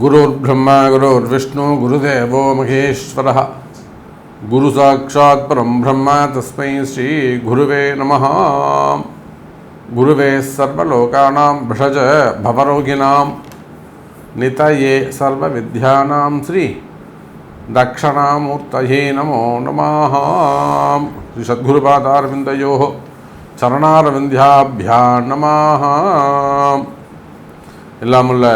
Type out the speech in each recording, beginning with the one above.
గురుర్బ్రహ్మ గురుర్విష్ణు గురుదేవో మహేశ్వర. గురు సాక్షాత్ పరం బ్రహ్మ తస్మై శ్రీ గురువే నమ. గురువే సర్వలోకానాం భషజ భవరోగిణాం. నితయే సర్వ విద్యానాం శ్రీ దక్షిణామూర్తయే నమో నమ. సద్గురుపాదారవిందయో. नमः எல்லாமுள்ள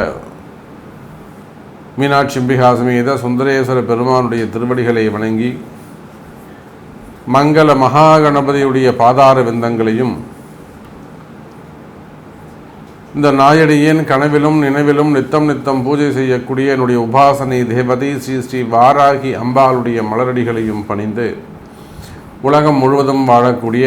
மீனாட்சி அம்பிகா சமேத சுந்தரேஸ்வர பெருமானுடைய திருவடிகளை வணங்கி மங்கள மகாகணபதியுடைய பாதார விந்தங்களையும் இந்த நாயடியின் கனவிலும் நினைவிலும் நித்தம் நித்தம் பூஜை செய்யக்கூடிய என்னுடைய உபாசனை தேவதை ஸ்ரீ ஸ்ரீ வாராகி அம்பாளுடைய மலரடிகளையும் பணிந்து உலகம் முழுவதும் வாழக்கூடிய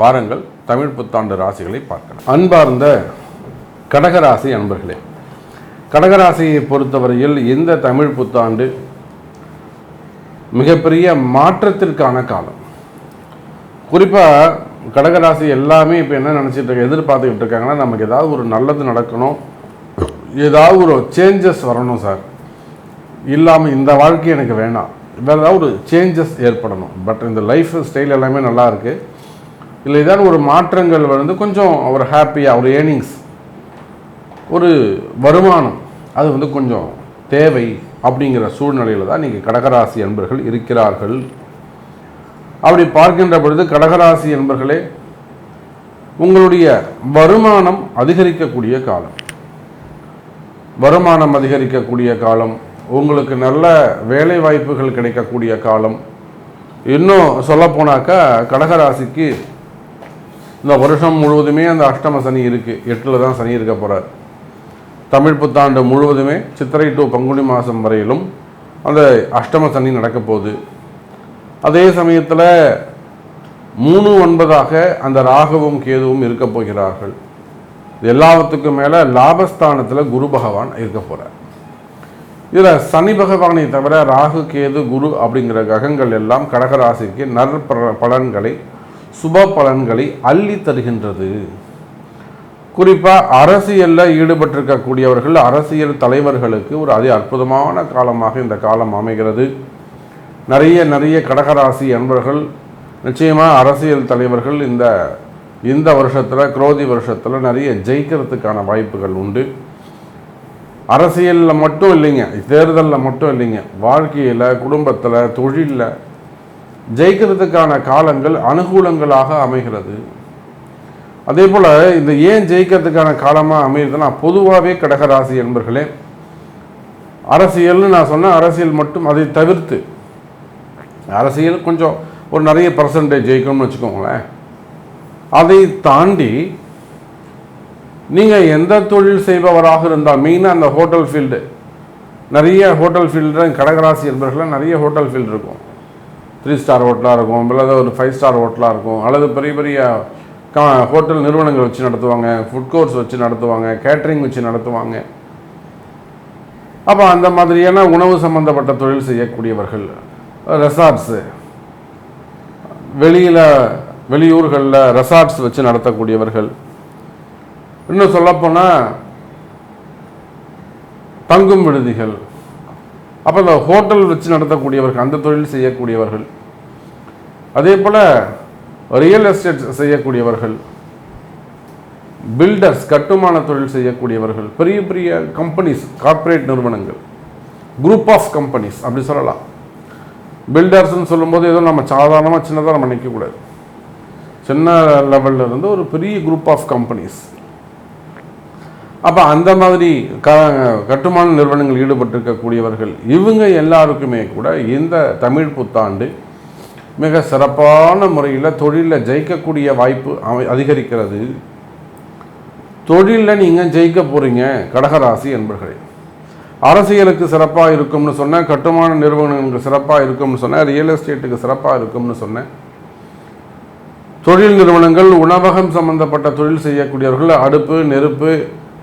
வாரங்கள் தமிழ் புத்தாண்டு ராசிகளை பார்க்கலாம். அன்பார்ந்த கடகராசி அன்பர்களே கடகராசியை பொறுத்தவரையில் இந்த தமிழ் புத்தாண்டு மிகப்பெரிய மாற்றத்திற்கான காலம். குறிப்பாக கடகராசி எல்லாமே இப்போ என்ன நினச்சிட்டு இருக்க எதிர்பார்த்துக்கிட்டு இருக்காங்கன்னா நமக்கு ஏதாவது ஒரு நல்லது நடக்கணும். ஏதாவது ஒரு சேஞ்சஸ் வரணும் சார் இல்லாமல் இந்த வாழ்க்கை எனக்கு வேணாம். வேறு ஏதாவது ஒரு சேஞ்சஸ் ஏற்படணும். பட் இந்த லைஃப் ஸ்டைல் எல்லாமே நல்லா இருக்குது இல்லை ஏதாவது ஒரு மாற்றங்கள் வந்து கொஞ்சம் அவர் ஹாப்பியாக ஒரு ஏர்னிங்ஸ் ஒரு வருமானம் அது வந்து கொஞ்சம் தேவை அப்படிங்கிற சூழ்நிலையில் தான் நீங்கள் கடகராசி அன்பர்கள் இருக்கிறார்கள். அப்படி பார்க்கின்ற பொழுது கடகராசி என்பர்களே உங்களுடைய வருமானம் அதிகரிக்கக்கூடிய காலம். வருமானம் அதிகரிக்கக்கூடிய காலம் உங்களுக்கு நல்ல வேலை வாய்ப்புகள் கிடைக்கக்கூடிய காலம். இன்னும் சொல்லப்போனாக்கா கடகராசிக்கு இந்த வருஷம் முழுவதுமே அந்த அஷ்டம சனி இருக்குது எட்டில் தான் சனி இருக்க போகிறார் தமிழ் புத்தாண்டு முழுவதுமே சித்திரை டு பங்குனி மாதம் வரையிலும் அந்த அஷ்டம சனி நடக்க போகுது. அதே சமயத்தில் மூணு ஒன்பதாக அந்த ராகவும் கேதுவும் இருக்க போகிறார்கள். எல்லாத்துக்கும் மேலே லாபஸ்தானத்தில் குரு பகவான் இருக்க போகிறார் இதில் சனி பகவானை தவிர ராகு கேது குரு அப்படிங்கிற கிரகங்கள் எல்லாம் கடகராசிக்கு நற்ப பலன்களை சுப பலன்களை அள்ளி தருகின்றது. குறிப்பாக அரசியலில் ஈடுபட்டிருக்கக்கூடியவர்கள் அரசியல் தலைவர்களுக்கு ஒரு அதி அற்புதமான காலமாக இந்த காலம் அமைகிறது. நிறைய நிறைய கடகராசி அன்பர்கள் நிச்சயமாக அரசியல் தலைவர்கள் இந்த இந்த வருஷத்தில் குரோதி வருஷத்தில் நிறைய ஜெயிக்கிறதுக்கான வாய்ப்புகள் உண்டு. அரசியலில் மட்டும் இல்லைங்க தேர்தலில் மட்டும் இல்லைங்க வாழ்க்கையில் குடும்பத்தில் தொழிலில் ஜெயிக்கிறதுக்கான காலங்கள் அனுகூலங்களாக அமைகிறது. அதே போல் இந்த ஏன் ஜெயிக்கிறதுக்கான காலமாக அமையுதுன்னா பொதுவாகவே கடகராசி என்பர்களே அரசியல்னு நான் சொன்னேன் அரசியல் மட்டும் அதை தவிர்த்து அரசியல் கொஞ்சம் ஒரு நிறைய பர்சன்டேஜ் ஜெயிக்கணும்னு வச்சுக்கோங்களேன். அதை தாண்டி நீங்கள் எந்த தொழில் செய்பவராக இருந்தால் மெயினாக அந்த ஹோட்டல் ஃபீல்டு நிறைய ஹோட்டல் ஃபீல்டு கடகராசி என்பவர்கள் நிறைய ஹோட்டல் ஃபீல்டு இருக்கும். த்ரீ ஸ்டார் ஹோட்டலாக இருக்கும் அல்லது ஒரு ஃபைவ் ஸ்டார் ஹோட்டலாக இருக்கும் அல்லது பெரிய பெரிய கா ஹோட்டல் நிறுவனங்கள் வச்சு நடத்துவாங்க ஃபுட் கோர்ட்ஸ் வச்சு நடத்துவாங்க கேட்ரிங் வச்சு நடத்துவாங்க. அப்போ அந்த மாதிரியான உணவு சம்மந்தப்பட்ட தொழில் செய்யக்கூடியவர்கள் ரெசார்ட்ஸு வெளியில் வெளியூர்களில் ரெசார்ட்ஸ் வச்சு நடத்தக்கூடியவர்கள். இன்னும் சொல்லப்போனால் தங்கும் விடுதிகள் அப்போ இந்த ஹோட்டல் வச்சு நடத்தக்கூடியவர்கள் அந்த தொழில் செய்யக்கூடியவர்கள் அதே போல் ரியல் எஸ்டேட் செய்யக்கூடியவர்கள் பில்டர்ஸ் கட்டுமான தொழில் செய்யக்கூடியவர்கள் பெரிய பெரிய கம்பெனிஸ் கார்ப்பரேட் நிறுவனங்கள் குரூப் ஆஃப் கம்பெனிஸ் அப்படி சொல்லலாம். பில்டர்ஸ்னு சொல்லும்போது ஏதோ நம்ம சாதாரணமாக சின்னதாக நம்ம நிற்கக்கூடாது சின்ன லெவலில் இருந்து ஒரு பெரிய குரூப் ஆஃப் கம்பெனிஸ் அப்போ அந்த மாதிரி க கட்டுமான நிறுவனங்கள் ஈடுபட்டிருக்கக்கூடியவர்கள் இவங்க எல்லாருக்குமே கூட இந்த தமிழ் புத்தாண்டு மிக சிறப்பான முறையில் தொழிலில் ஜெயிக்கக்கூடிய வாய்ப்பு அதிகரிக்கிறது. தொழிலில் நீங்கள் ஜெயிக்க போகிறீங்க கடகராசி என்பர்களே. அரசியலுக்கு சிறப்பாக இருக்கும்னு சொன்னேன் கட்டுமான நிறுவனங்களுக்கு சிறப்பாக இருக்கும்னு சொன்னேன் ரியல் எஸ்டேட்டுக்கு சிறப்பாக இருக்கும்னு சொன்னேன் தொழில் நிறுவனங்கள் உணவகம் சம்பந்தப்பட்ட தொழில் செய்யக்கூடியவர்கள் அடுப்பு நெருப்பு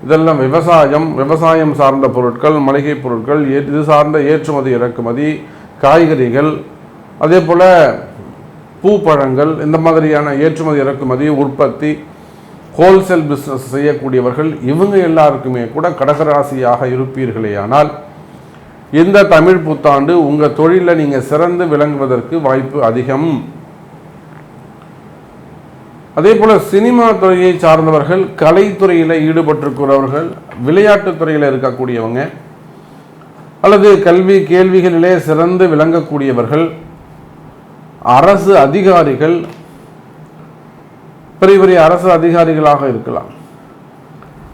இதெல்லாம் விவசாயம் விவசாயம் சார்ந்த பொருட்கள் மளிகை பொருட்கள் ஏ- இது சார்ந்த ஏற்றுமதி இறக்குமதி காய்கறிகள் அதே போல் பூப்பழங்கள் இந்த மாதிரியான ஏற்றுமதி இறக்குமதி உற்பத்தி ஹோல்சேல் பிஸ்னஸ் செய்யக்கூடியவர்கள் இவங்க எல்லாருக்குமே கூட கடகராசியாக இருப்பீர்களேயானால் இந்த தமிழ் புத்தாண்டு உங்கள் தொழிலில் நீங்கள் சிறந்து விளங்குவதற்கு வாய்ப்பு அதிகம். அதே போல் சினிமா துறையை சார்ந்தவர்கள் கலைத்துறையில் ஈடுபட்டிருக்கிறவர்கள் விளையாட்டுத் துறையில் இருக்கக்கூடியவங்க அல்லது கல்வி கேள்விகளிலே சிறந்து விளங்கக்கூடியவர்கள் அரசு அதிகாரிகள் பெரிய பெரிய அரசு அதிகாரிகளாக இருக்கலாம்.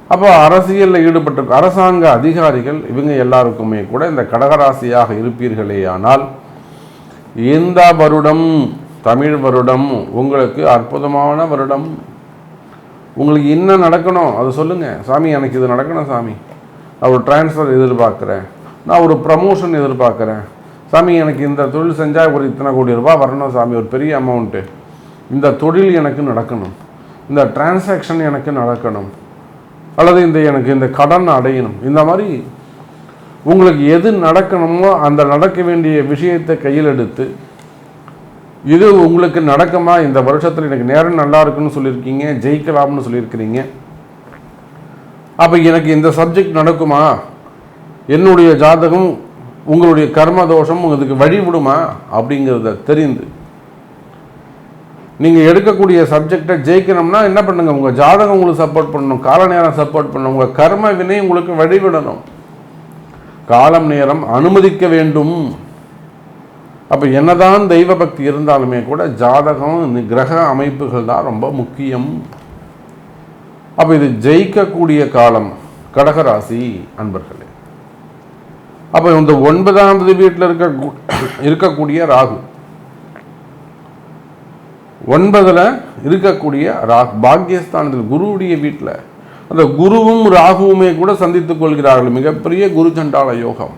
அப்போ அரசியலில் ஈடுபட்ட அரசாங்க அதிகாரிகள் இவங்க எல்லாருக்குமே கூட இந்த கடகராசியாக இருப்பீர்களேயானால் இந்த வருடம் தமிழ் வருடம் உங்களுக்கு அற்புதமான வருடம். உங்களுக்கு என்ன நடக்கணும் அதை சொல்லுங்கள் சாமி எனக்கு இது நடக்கணும் சாமி. நான் ஒரு டிரான்ஸ்ஃபர் எதிர்பார்க்குறேன். நான் ஒரு ப்ரமோஷன் எதிர்பார்க்குறேன். சாமி எனக்கு இந்த தொழில் செஞ்சால் ஒரு இத்தனை கோடி ரூபா வரணும் சாமி. ஒரு பெரிய அமௌண்ட்டு இந்த தொழில் எனக்கு நடக்கணும். இந்த டிரான்சாக்ஷன் எனக்கு நடக்கணும். அல்லது இந்த எனக்கு இந்த கடன் அடையணும். இந்த மாதிரி உங்களுக்கு எது நடக்கணுமோ அந்த நடக்க வேண்டிய விஷயத்தை கையில் எடுத்து இது உங்களுக்கு நடக்குமா? இந்த வருஷத்தில் எனக்கு நேரம் நல்லா இருக்குன்னு சொல்லியிருக்கீங்க ஜெயிக்கலாம்னு சொல்லியிருக்கிறீங்க. அப்போ எனக்கு இந்த சப்ஜெக்ட் நடக்குமா? என்னுடைய ஜாதகம் உங்களுடைய கர்ம தோஷம் உங்களுக்கு வழிவிடுமா? அப்படிங்கிறத தெரிந்து. நீங்கள் எடுக்கக்கூடிய சப்ஜெக்டை ஜெயிக்கணும்னா என்ன பண்ணுங்கள் உங்கள் ஜாதகம் உங்களுக்கு சப்போர்ட் பண்ணணும். கால நேரம் சப்போர்ட் பண்ணணும். உங்கள் கர்ம வினை உங்களுக்கு வழிவிடணும். காலம் நேரம் அனுமதிக்க வேண்டும். அப்போ என்னதான் தெய்வ பக்தி இருந்தாலுமே கூட ஜாதகம் இந்த கிரக அமைப்புகள் தான் ரொம்ப முக்கியம். அப்போ இது ஜெயிக்கக்கூடிய காலம் கடகராசி அன்பர்களே. அப்போ இந்த ஒன்பதாவது வீட்டில் இருக்க இருக்கக்கூடிய ராகு. ஒன்பதில் இருக்கக்கூடிய ராகு பாக்கியஸ்தானத்தில் குருவுடைய வீட்டில் அந்த குருவும் ராகுவுமே கூட சந்தித்துக் கொள்கிறார்கள் மிகப்பெரிய குரு சண்டாள யோகம்.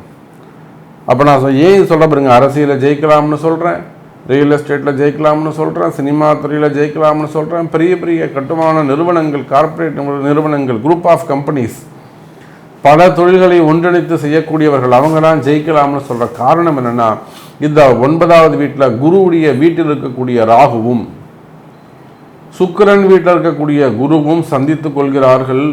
அப்போ நான் ஏன் சொல்ல பாருங்க அரசியலில் ஜெயிக்கலாம்னு சொல்கிறேன் ரியல் எஸ்டேட்டில் ஜெயிக்கலாம்னு சொல்கிறேன் சினிமா துறையில் ஜெயிக்கலாம்னு சொல்கிறேன் பெரிய பெரிய கட்டுமான நிறுவனங்கள் கார்ப்பரேட் நிறுவனங்கள் குரூப் ஆஃப் கம்பெனிஸ் பல தொழில்களை ஒன்றிணைத்து செய்யக்கூடியவர்கள் அவங்க தான் ஜெயிக்கலாம்னு சொல்கிற காரணம் என்னென்னா இந்த ஒன்பதாவது வீட்டில் குருவுடைய வீட்டில் இருக்கக்கூடிய ராகுவும் சுக்கிரன் வீட்டில் இருக்கக்கூடிய குருவும் சந்தித்து கொள்கிறார்கள்.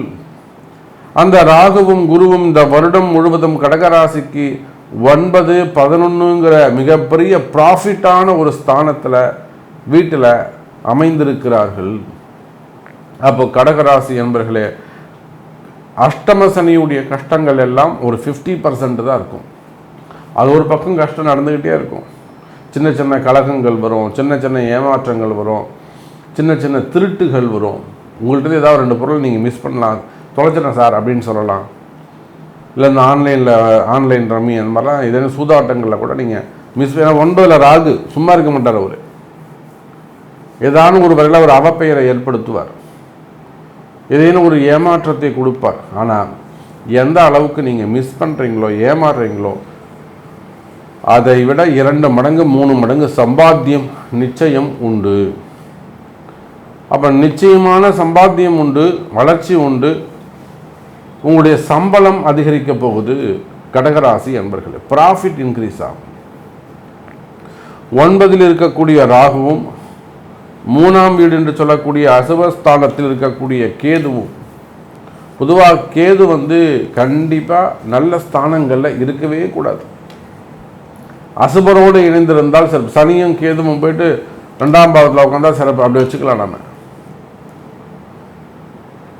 அந்த ராகுவும் குருவும் இந்த வருடம் முழுவதும் கடகராசிக்கு ஒன்பது பதினொன்றுங்கிற மிகப்பெரிய ப்ராஃபிட்டான ஒரு ஸ்தானத்தில் வீட்டில் அமைந்திருக்கிறார்கள். அப்போ கடகராசி என்பர்களே அஷ்டம சனியுடைய கஷ்டங்கள் எல்லாம் ஒரு ஃபிஃப்டி பர்சன்ட் தான் இருக்கும். அது ஒரு பக்கம் கஷ்டம் நடந்துக்கிட்டே இருக்கும். சின்ன சின்ன கலகங்கள் வரும் சின்ன சின்ன ஏமாற்றங்கள் வரும் சின்ன சின்ன திருட்டுகள் வரும். உங்கள்கிட்ட ஏதாவது ரெண்டு பொருள் நீங்கள் மிஸ் பண்ணலாம். தொலைச்சிட்டேன் சார் அப்படின்னு சொல்லலாம். இல்லை இந்த ஆன்லைனில் ஆன்லைன் ரம்மி அந்த மாதிரிலாம் இதே சூதாட்டங்களில் கூட நீங்கள் மிஸ் ஒன்பதில் ராகு சும்மா இருக்க மாட்டார் அவர். ஏதானும் ஒரு வரையில் ஒரு அவப்பெயரை ஏற்படுத்துவார். ஏதேனும் ஒரு ஏமாற்றத்தை கொடுப்பார். ஆனால் எந்த அளவுக்கு நீங்கள் மிஸ் பண்ணுறீங்களோ ஏமாறுறீங்களோ அதை விட இரண்டு மடங்கு மூணு மடங்கு சம்பாத்தியம் நிச்சயம் உண்டு. அப்போ நிச்சயமான சம்பாத்தியம் உண்டு வளர்ச்சி உண்டு உங்களுடைய சம்பளம் அதிகரிக்க போகுது கடகராசி அன்பர்களே. ப்ராஃபிட் இன்க்ரீஸ் ஆகும். ஒன்பதில் இருக்கக்கூடிய ராகுவும் மூணாம் வீடு என்று சொல்லக்கூடிய அசுவஸ்தானத்தில் இருக்கக்கூடிய கேதுவும் பொதுவாக கேது வந்து கண்டிப்பாக நல்ல ஸ்தானங்களில் இருக்கவே கூடாது. அசுபரோடு இணைந்திருந்தால் சிறப்பு. சனியும் கேதுவும் போயிட்டு ரெண்டாம் பாவத்தில் உட்காந்தா சிறப்பு. அப்படி வச்சுக்கலாம் நம்ம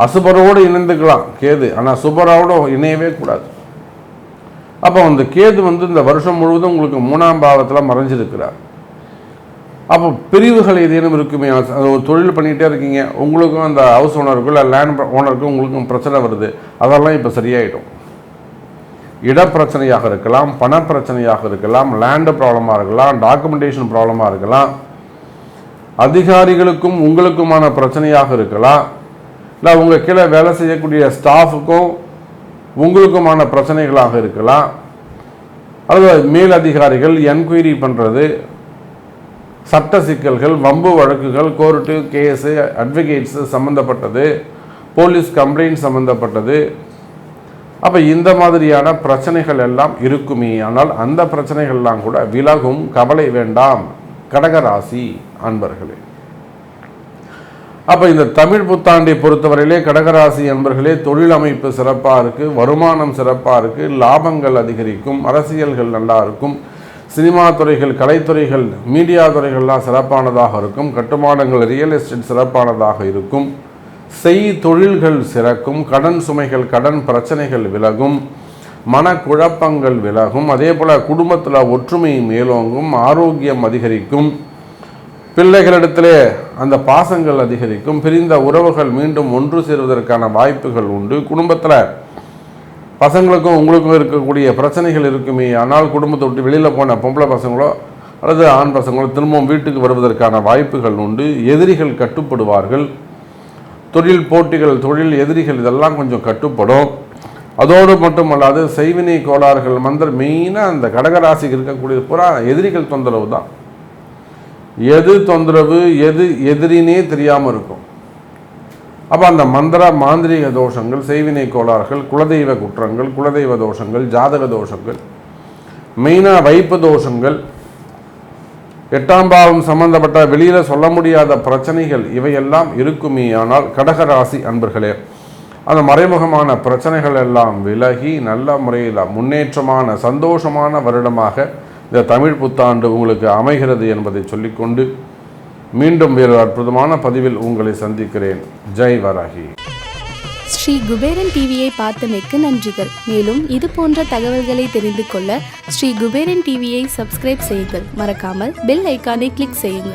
அசுபரோடு இணைந்துக்கலாம் கேது. ஆனால் சுபரோட இணையவே கூடாது. அப்போ அந்த கேது வந்து இந்த வருஷம் முழுவதும் உங்களுக்கு மூணாம் பாவத்தில் மறைஞ்சிருக்கிறார். அப்போ பிரிவுகள் ஏதேனும் இருக்குமே அது ஒரு தொழில் பண்ணிகிட்டே இருக்கீங்க உங்களுக்கும் அந்த ஹவுஸ் ஓனருக்கும் இல்லை லேண்ட் ஓனருக்கும் உங்களுக்கும் பிரச்சனை வருது அதெல்லாம் இப்போ சரியாயிடும். இடப்பிரச்சனையாக இருக்கலாம் பணப்பிரச்சனையாக இருக்கலாம் லேண்டு ப்ராப்ளமாக இருக்கலாம் டாக்குமெண்டேஷன் ப்ராப்ளமாக இருக்கலாம் அதிகாரிகளுக்கும் உங்களுக்குமான பிரச்சனையாக இருக்கலாம் இல்லை உங்கள் கீழே வேலை செய்யக்கூடிய ஸ்டாஃபுக்கும் உங்களுக்குமான பிரச்சனைகளாக இருக்கலாம். அல்லது மேல் அதிகாரிகள் என்கொயரி பண்ணுறது சட்ட சிக்கல்கள் வம்பு வழக்குகள் கோர்ட்டு கேஸு அட்வொகேட்ஸு சம்மந்தப்பட்டது போலீஸ் கம்ப்ளைண்ட் சம்மந்தப்பட்டது அப்போ இந்த மாதிரியான பிரச்சனைகள் எல்லாம் இருக்குமே. ஆனால் அந்த பிரச்சனைகள்லாம் கூட விலகும் கவலை வேண்டாம். கடகராசி அன்பர்களே. அப்போ இந்த தமிழ் புத்தாண்டை பொறுத்தவரையிலே கடகராசி என்பர்களே தொழில் அமைப்பு சிறப்பாக இருக்குது வருமானம் சிறப்பாக இருக்குது லாபங்கள் அதிகரிக்கும் அரசியல்கள் நல்லா இருக்கும் சினிமா துறைகள் கலைத்துறைகள் மீடியா துறைகள்லாம் சிறப்பானதாக இருக்கும் கட்டுமானங்கள் ரியல் எஸ்டேட் சிறப்பானதாக இருக்கும் செய் தொழில்கள் சிறக்கும் கடன் சுமைகள் கடன் பிரச்சனைகள் விலகும் மனக்குழப்பங்கள் விலகும் அதே போல் குடும்பத்தில் ஒற்றுமை மேலோங்கும் ஆரோக்கியம் அதிகரிக்கும் பிள்ளைகளிடத்திலே அந்த பாசங்கள் அதிகரிக்கும். பிரிந்த உறவுகள் மீண்டும் ஒன்று சேருவதற்கான வாய்ப்புகள் உண்டு. குடும்பத்தில் பசங்களுக்கும் உங்களுக்கும் இருக்கக்கூடிய பிரச்சனைகள் இருக்குமே. ஆனால் குடும்பத்தை விட்டு வெளியில் போன பொம்பளை பசங்களோ அல்லது ஆண் பசங்களோ திரும்பவும் வீட்டுக்கு வருவதற்கான வாய்ப்புகள் உண்டு. எதிரிகள் கட்டுப்படுவார்கள். தொழில் போட்டிகள் தொழில் எதிரிகள் இதெல்லாம் கொஞ்சம் கட்டுப்படும். அதோடு மட்டுமல்லாது செய்வினை கோளாறுகள் மந்திர மெயினாக அந்த கடகராசிக்கு இருக்கக்கூடிய புறா எதிரிகள் தொந்தரவு தான் எது தொந்தரவு எது எதிரினே தெரியாமல் இருக்கும். அப்போ அந்த மந்திர மாந்திரிக தோஷங்கள் செய்வினை கோளாறுகள் குலதெய்வ குற்றங்கள் குலதெய்வ தோஷங்கள் ஜாதக தோஷங்கள் மெயினாக வைப்பு தோஷங்கள் எட்டாம் பாவம் சம்பந்தப்பட்ட வெளியில் சொல்ல முடியாத பிரச்சனைகள் இவையெல்லாம் இருக்குமே ஆனால் கடகராசி அன்பர்களே அந்த மறைமுகமான பிரச்சனைகள் எல்லாம் விலகி நல்ல முறையில் முன்னேற்றமான சந்தோஷமான வருடமாக இந்த தமிழ் புத்தாண்டு உங்களுக்கு அமைகிறது என்பதை சொல்லிக்கொண்டு மீண்டும் வேறு அற்புதமான பதிவில் உங்களை சந்திக்கிறேன். ஜெய் வராகி. ஸ்ரீ குபேரன் டிவியை பார்த்தமைக்கு நன்றிகள். மேலும் இது போன்ற தகவல்களை தெரிந்து கொள்ள ஸ்ரீ குபேரன் டிவியை சப்ஸ்கிரைப் செய்யுங்கள். மறக்காமல் பெல் ஐக்கானை கிளிக் செய்யுங்கள்.